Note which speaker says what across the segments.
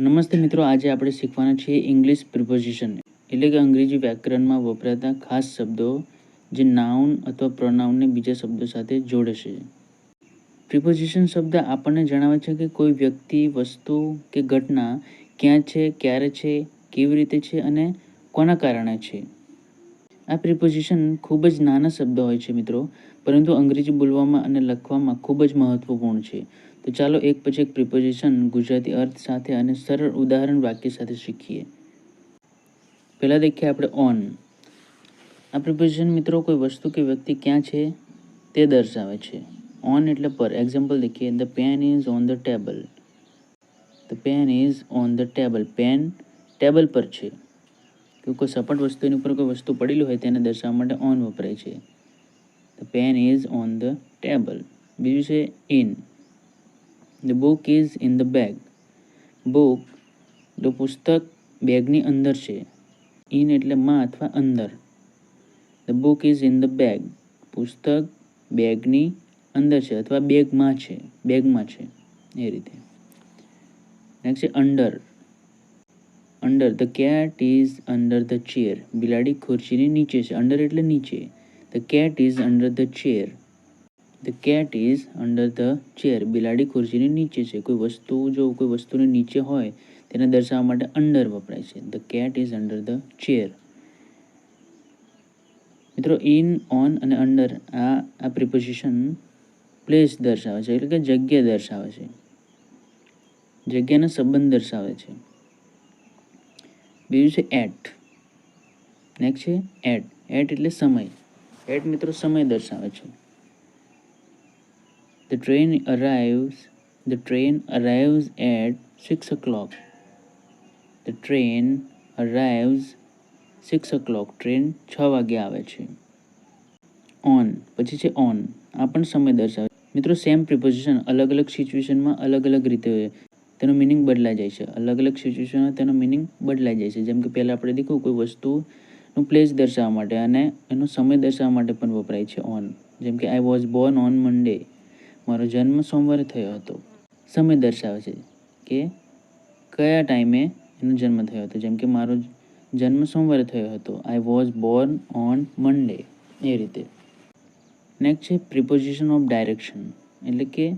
Speaker 1: નમસ્તે મિત્રો, આજે આપણે શીખવાના છીએ ઇંગ્લિશ પ્રિપોઝિશન એટલે કે અંગ્રેજી વ્યાકરણમાં વપરાતા ખાસ શબ્દો જે નાઉન અથવા પ્રોનાઉનને બીજા શબ્દો સાથે જોડે છે. પ્રિપોઝિશન શબ્દ આપણને જણાવે છે કે કોઈ વ્યક્તિ, વસ્તુ કે ઘટના ક્યાં છે, ક્યારે છે, કેવી રીતે છે અને કોના કારણે છે. આ પ્રિપોઝિશન ખૂબ જ નાના શબ્દો હોય છે મિત્રો, પરંતુ અંગ્રેજી બોલવામાં અને લખવામાં ખૂબ જ મહત્વપૂર્ણ છે. તો ચાલો એક પછી એક પ્રિપોઝિશન ગુજરાતી અર્થ સાથે અને સરળ ઉદાહરણ વાક્ય સાથે શીખીએ. પહેલાં દેખીએ આપણે ઓન આ પ્રિપોઝિશન મિત્રો કોઈ વસ્તુ કે વ્યક્તિ ક્યાં છે તે દર્શાવે છે. ઓન એટલે પર. Example દેખીએ. The pen is on the table the pen is on the table pen table પર છે. કોઈ સપાટ વસ્તુની ઉપર કોઈ વસ્તુ પડેલી હોય તેને દર્શાવવા માટે ઓન વપરાય છે. The pen is on the table બીજું છે in the book is in the bag book the પુસ્તક બેગની અંદર છે. ઇન એટલે માં અથવા અંદર. The book is in the bag પુસ્તક બેગની અંદર છે અથવા બેગમાં છે. બેગમાં છે. એ રીતે. નેક્સ્ટ છે under under the cat is under the chair બિલાડી ખુરશીની નીચે છે. અંડર એટલે નીચે. The cat is under the chair the cat is under the chair બિલાડી ખુરશીની નીચે છે. કોઈ વસ્તુ જો કોઈ વસ્તુની નીચે હોય, તેને દર્શાવવા માટે અંડર વપરાય છે. The cat is under the chair મિત્રો ઇન ઓન અને અંડર આ આ પ્રિપોઝિશન પ્લેસ દર્શાવે છે. એટલે કે જગ્યા દર્શાવે છે. જગ્યાનો સંબંધ દર્શાવે છે. બીજું છે એટ નેક્સ્ટ છે એટ એટ એટલે સમય. એટ મિત્રો સમય દર્શાવે છે. The train arrives, the train arrives at six o'clock. Clock train train arrives o'clock. ઓ ટ્રેન છ વાગે આવે છે. ઓન પછી છે ઓન આ પણ સમય દર્શાવે મિત્રો સેમ પ્રિપોઝિશન અલગ અલગ સિચ્યુએશનમાં અલગ અલગ રીતે તેનો મિનિંગ બદલાઈ જાય છે. અલગ અલગ સિચ્યુએશનમાં તેનો મિનિંગ બદલાઈ જાય છે. જેમ કે પહેલાં આપણે દેખ્યું કોઈ વસ્તુનું પ્લેસ દર્શાવવા માટે અને એનો સમય દર્શાવવા માટે પણ વપરાય છે ઓન જેમ કે I was born on Monday મારો જન્મ સોમવારે થયો હતો. સમય દર્શાવે છે કે કયા ટાઈમે એનો જન્મ થયો હતો. જેમ કે મારો જન્મ સોમવારે થયો હતો. I was born on Monday એ રીતે. નેક્સ્ટ છે પ્રિપોઝિશન ઓફ ડાયરેક્શન એટલે કે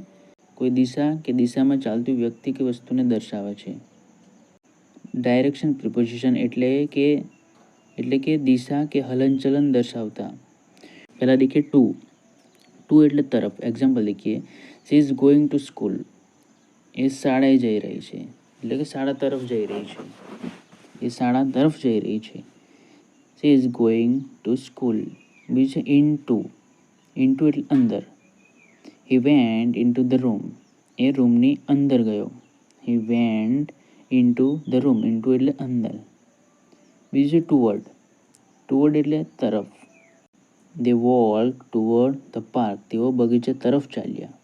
Speaker 1: કોઈ દિશા કે દિશામાં ચાલતી વ્યક્તિ કે વસ્તુને દર્શાવે છે. ડાયરેક્શન પ્રિપોઝિશન એટલે કે એટલે કે દિશા કે હલનચલન દર્શાવતા. પહેલાં દેખીએ ટુ ટુ એટલે તરફ. એક્ઝામ્પલ લખીએ she is going to school એ શાળાએ જઈ રહી છે. એટલે કે શાળા તરફ જઈ રહી છે. એ શાળા તરફ જઈ રહી છે. She is going to school બીજું છે ઇન ટુ ઇન ટુ એટલે અંદર. He went into the room એ રૂમની અંદર ગયો. He went into the room into એટલે અંદર. બીજું ટુવર્ડ ટુવર્ડ એટલે તરફ. They walk toward the park તેઓ બગીચા તરફ ચાલ્યા.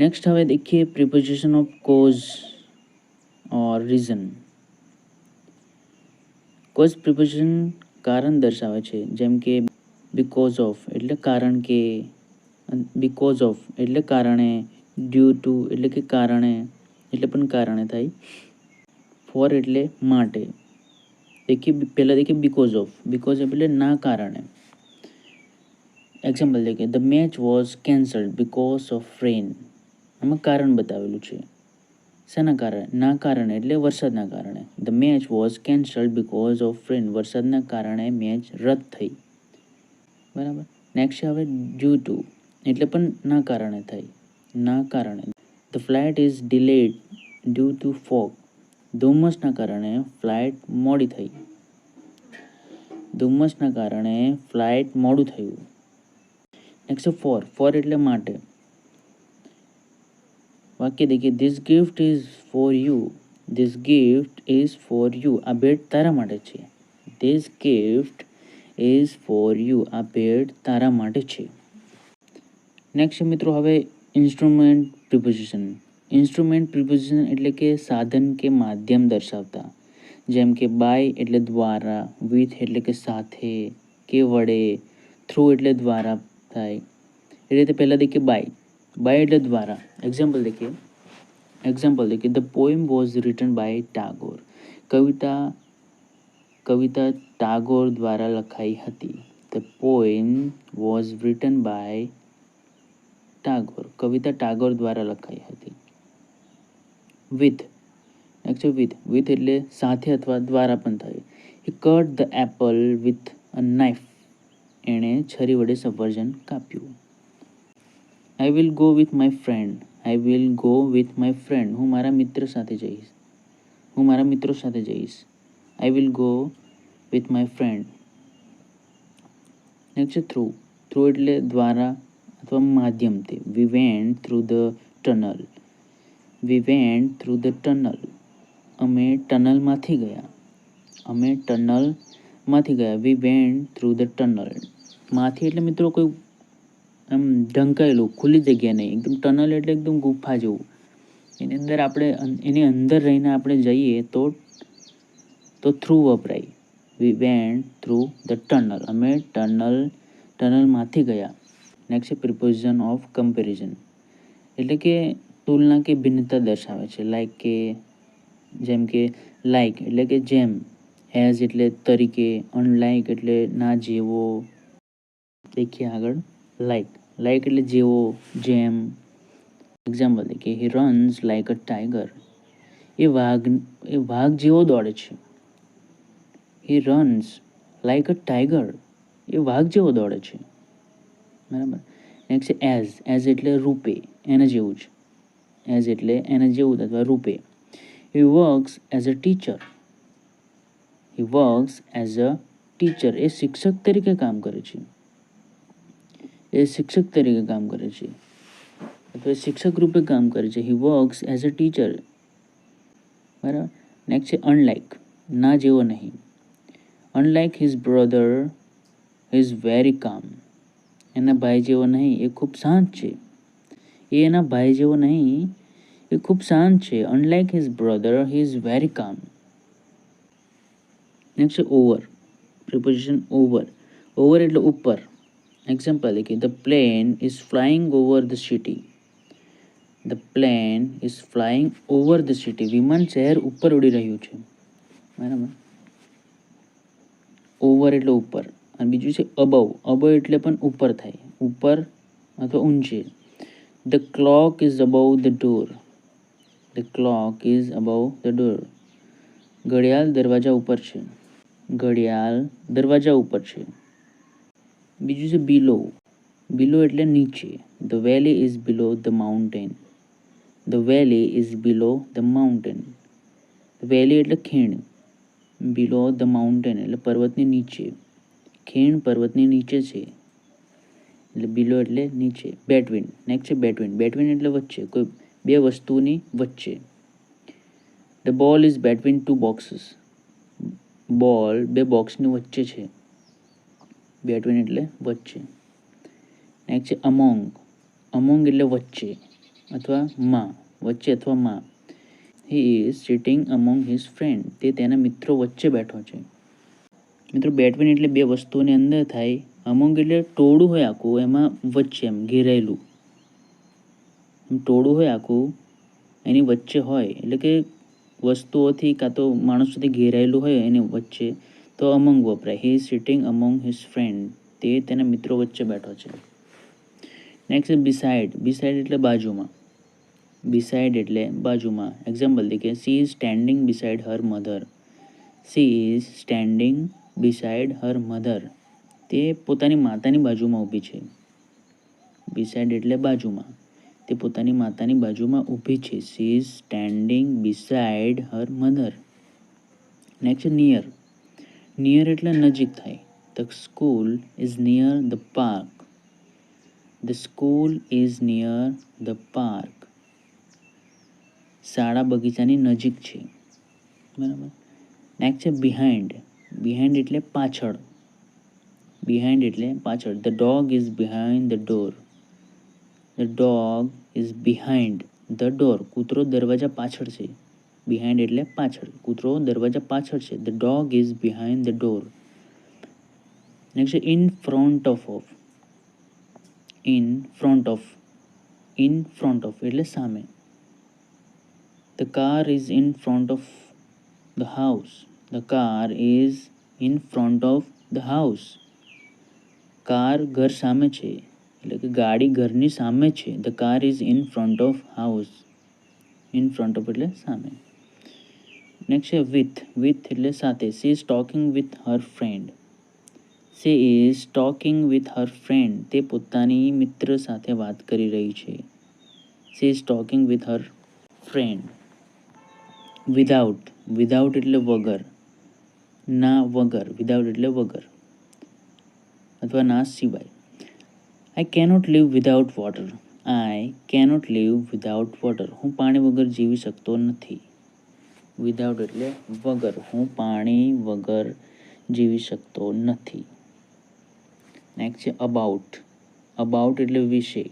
Speaker 1: નેક્સ્ટ હવે દેખીએ preposition of cause or reason cause preposition કારણ દર્શાવે છે. જેમ કે બીકોઝ ઓફ એટલે કારણ કે બીકોઝ ઓફ એટલે કારણે ડ્યુ ટુ એટલે કે કારણે, એટલે પણ કારણે થાય. ફોર એટલે માટે. દેખીએ, પહેલાં દેખીએ બીકોઝ ઓફ બીકોઝ ઓફ એટલે ના કારણે. Example દેખીએ the match was cancelled because of rain આમાં કારણ બતાવેલું છે. શેના કારણે? ના કારણે એટલે વરસાદના કારણે. The match was cancelled because of rain વરસાદના કારણે મેચ રદ થઈ. બરાબર? નેક્સ્ટ હવે ડ્યુ ટુ એટલે પણ ના કારણે થઈ. ના કારણે. The flight is delayed due to fog ધુમ્મસના કારણે ફ્લાઇટ મોડી થઈ. ધુમ્મસના કારણે ફ્લાઇટ મોડું થયું. નેક્સ્ટ ફોર ફોર એટલે માટે વાક્ય દેખીએ this gift is for you this gift is for you આ ભેટ તારા માટે છે this gift is for you આ ભેટ તારા માટે છે નેક્સ્ટ મિત્રો હવે ઇન્સ્ટ્રુમેન્ટ પ્રિપોઝિશન ઇન્સ્ટ્રુમેન્ટ પ્રિપોઝિશન એટલે કે સાધન કે માધ્યમ દર્શાવતા જેમ કે બાય એટલે દ્વારા વિથ એટલે કે સાથે કે વડે થ્રુ એટલે દ્વારા થાય. એ રીતે પહેલાં દેખીએ બાય બાય એટલે દ્વારા. એક્ઝામ્પલ દેખીએ. Example દેખીએ. The poem was written by Tagore કવિતા કવિતા ટાગોર દ્વારા લખાઈ હતી. The poem was written by Tagore કવિતા ટાગોર દ્વારા લખાઈ હતી. વિથ નેક્સ્ટ વિથ વિથ એટલે સાથે અથવા દ્વારા પણ થાય. He cut the apple with a knife એણે છરી વડે સફરજન કાપ્યું. I will go with my friend I will go with my friend હું મારા મિત્ર સાથે જઈશ. હું મારા મિત્રો સાથે જઈશ. I will go with my friend next through through એટલે દ્વારા અથવા માધ્યમથી. We went through the tunnel we went through the tunnel અમે ટનલમાંથી ગયા. અમે ટનલમાંથી ગયા. We went through the tunnel માંથી એટલે મિત્રો કોઈ આમ ઢંકાયેલું, ખુલ્લી જગ્યા નહીં. એકદમ ટનલ એટલે એકદમ ગુફા જેવું. એની અંદર આપણે એની અંદર રહીને આપણે જઈએ તો તો થ્રુ વપરાય. We went through the tunnel અમે ટનલ, ટનલમાંથી ગયા. નેક્સ્ટ છે પ્રિપોઝિશન ઓફ કમ્પેરિઝન એટલે કે તુલના કે ભિન્નતા દર્શાવે છે. લાઈક કે, જેમ કે લાઈક એટલે કે જેમ. એઝ એટલે તરીકે અનલાઈક એટલે ના જેવો. દેખીએ આગળ. લાઇક લાઇક એટલે જેવો જેમ એક્ઝામ્પલ કે he runs like a tiger એ વાઘ એ વાઘ જેવો દોડે છે. He runs like a tiger એ વાઘ જેવો દોડે છે. બરાબર? નેક્સ્ટ એઝ એઝ એટલે રૂપે, એને જેવું જ. એઝ એટલે એને જેવું અથવા રૂપે. He works as a teacher he works as a teacher એ શિક્ષક તરીકે કામ કરે છે. એ શિક્ષક તરીકે કામ કરે છે. અથવા શિક્ષક રૂપે કામ કરે છે. He works as a teacher બરાબર? નેક્સ્ટ છે અનલાઇક ના જેવો નહીં. Unlike his brother is very calm એના ભાઈ જેવો નહીં, એ ખૂબ શાંત છે. એ એના ભાઈ જેવો નહીં, એ ખૂબ શાંત છે. Unlike his brother he is very calm next over preposition over over એટલે ઉપર. એક્ઝામ્પલ કે the plane is flying over the city the plane is flying over the city વિમાન શહેર ઉપર ઉડી રહ્યું છે બરાબર ઓવર એટલે ઉપર અને બીજું છે અબવ અબવ એટલે પણ ઉપર થાય. ઉપર અથવા ઊંચે. The clock is above the door the clock is above the door ઘડિયાળ દરવાજા ઉપર છે. ઘડિયાળ દરવાજા ઉપર છે. બીજું છે બિલો બિલો એટલે નીચે. The valley is below the mountain the valley is below the mountain valley એટલે ખીણ. બિલો ધ માઉન્ટેન એટલે પર્વતની નીચે. ખીણ પર્વતની નીચે છે. એટલે બિલો એટલે નીચે. બેટવિન નેક્સ્ટ છે બેટવિન બેટવિન એટલે વચ્ચે. કોઈ બે વસ્તુની વચ્ચે. The ball is બેટવિન two boxes બોલ બે બોક્સની વચ્ચે છે. બેટવીન એટલે વચ્ચે. નેક્સ્ટ છે અમોંગ. અમોંગ એટલે વચ્ચે અથવા માં, વચ્ચે અથવા માં. He is sitting among his friend તે તેના મિત્રો વચ્ચે બેઠો છે. મિત્રો, બેટવીન એટલે બે વસ્તુઓની અંદર થાય. અમોંગ એટલે ટોળું હોય આખું, એમાં વચ્ચે એમ ઘેરાયેલું. ટોળું હોય આખું, એની વચ્ચે હોય. એટલે કે વસ્તુઓથી કાં તો માણસોથી ઘેરાયેલું હોય એની વચ્ચે. તો અમંગ વપરાય. He sitting among his friend તે તેના મિત્રો વચ્ચે બેઠો છે. નેક્સ્ટ બિસાઇડ બિસાઇડ એટલે બાજુમાં. બિસાઇડ એટલે બાજુમાં. એક્ઝામ્પલ તરીકે she is standing beside her mother she is standing beside her mother તે પોતાની માતાની બાજુમાં ઊભી છે. બિસાઇડ એટલે બાજુમાં. તે પોતાની માતાની બાજુમાં ઊભી છે. She is standing beside her mother next near near એટલે નજીક થાય. The school is near the park the school is near the park શાળા બગીચાની નજીક છે. બરાબર? નેક્સ્ટ છે બિહાઇન્ડ બિહાઇન્ડ એટલે પાછળ. બિહાઇન્ડ એટલે પાછળ. The dog is behind the door the dog is behind the door કૂતરો દરવાજા પાછળ છે. બિહાઇન્ડ એટલે પાછળ. કૂતરો દરવાજા પાછળ છે. The dog is behind the door next in front of of in front of in front of એટલે સામે. The car is in front of the house the car is in front of the house car ઘર સામે છે. એટલે કે ગાડી ઘરની સામે છે. The car is in front of house in front of એટલે સામે. નેક્સ્ટ છે વિથ વિથ એટલે સાથે she is talking with her friend she is talking with her friend તે પોતાની મિત્ર સાથે વાત કરી રહી છે. She is talking with her friend without without એટલે વગર. ના વગર વિધાઉટ એટલે વગર. અથવા ના સિવાય. I cannot live without water I cannot live without water હું પાણી વગર જીવી શકતો નથી. વિધાઉટ એટલે વગર, હું પાણી વગર જીવી શકતો નથી. નેક્સ્ટ છે અબાઉટ અબાઉટ એટલે વિશે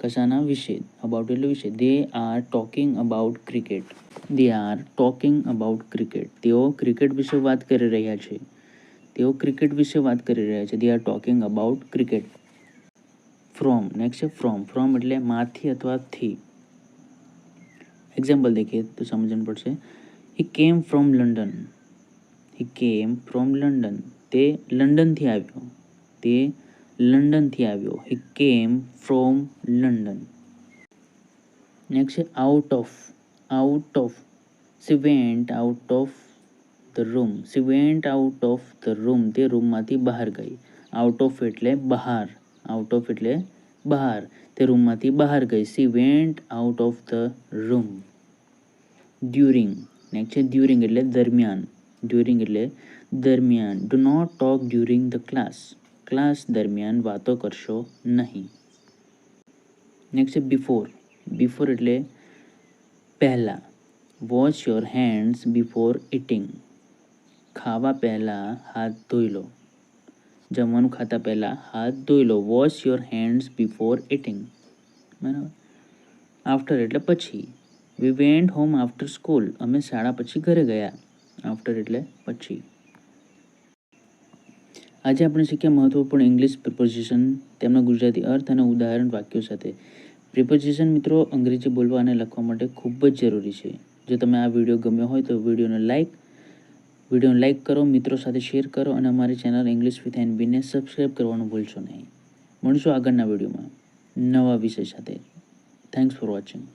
Speaker 1: કશાના વિશે અબાઉટ એટલે વિશે they are talking about cricket they are talking about cricket તેઓ ક્રિકેટ વિશે વાત કરી રહ્યા છે. તેઓ ક્રિકેટ વિશે વાત કરી રહ્યા છે. They are talking about cricket from next છે ફ્રોમ ફ્રોમ એટલે માંથી અથવા થી. એક્ઝામ્પલ દેખીએ તો સમજણ પડશે. હી came from London he came from London તે લંડનથી આવ્યો. તે લંડનથી આવ્યો. He came from London next છે out of out of she went out of the room she went out of the room તે રૂમમાંથી બહાર ગઈ. આઉટ ઓફ એટલે બહાર. આઉટ ઓફ એટલે બહાર. તે રૂમમાંથી બહાર ગઈ. She went out of the room during next છે ડ્યુરિંગ એટલે દરમિયાન ડ્યુરિંગ એટલે દરમિયાન. Do not talk during the class class દરમિયાન વાતો કરશો નહીં. નેક્સ્ટ છે બિફોર બિફોર એટલે પહેલાં. Wash your hands before eating ખાવા પહેલાં હાથ ધોઈ લો. જમવાનું ખાતા પહેલાં હાથ ધોઈ લો. Wash your hands before eating બરાબર? આફ્ટર એટલે પછી. We went home after school અમે શાળા પછી ઘરે ગયા. આફ્ટર એટલે પછી. આજે આપણે શીખ્યા મહત્વપૂર્ણ ઇંગ્લિશ પ્રિપોઝિશન તેમના ગુજરાતી અર્થ અને ઉદાહરણ વાક્યો સાથે. પ્રિપોઝિશન મિત્રો અંગ્રેજી બોલવા અને લખવા માટે ખૂબ જ જરૂરી છે. જો તમે આ વીડિયો ગમ્યો હોય તો વિડીયોને લાઈક વિડીયોને લાઈક કરો, મિત્રો સાથે શેર કરો અને અમારી ચેનલ ઇંગ્લિશ વિથ એન બીને સબસ્ક્રાઈબ કરવાનું ભૂલશો નહીં. મળીશું આગળના વિડીયોમાં નવા વિષય સાથે. Thanks for watching